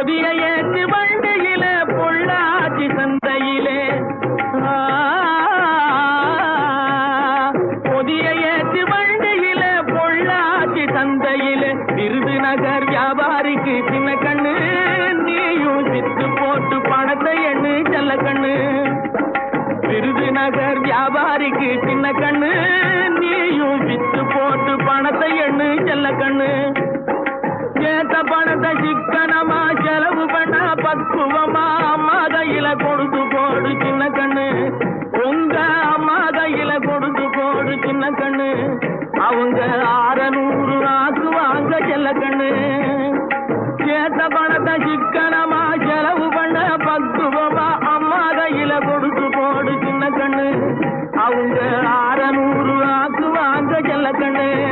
பொதிய ஏற்று வண்டியில பொள்ளாச்சி சந்தையிலே. ஆ, பொதிய ஏற்று வண்டியில பொள்ளாச்சி சந்தையிலே. விருதுநகர் வியாபாரிக்கு சின்ன கண்ணு நீயும் சித்து போட்டு பணத்தை எண்ணு செல்ல கண்ணு. விருதுநகர் வியாபாரிக்கு சின்ன கண்ணு நீயும் வித்து போட்டு பணத்தை எண்ணு செல்ல கண்ணு. ஏத்த பணத்தை சிக்கனா உருவமா மாதையில கொடுத்து போடு சின்ன கண்ணு. உங்க மாதையில கொடுத்து போடு சின்ன கண்ணு. அவங்க அறநூறு ஆசு வாங்க செல்ல கண்ணு. கேட்ட பணத்தை சிக்கனமா செலவு பண்ண பக்குவமா அம்மாதையில கொடுத்து போடு சின்ன கண்ணு. அவங்க அறநூறு ஆசு வாங்க செல்ல கண்ணு.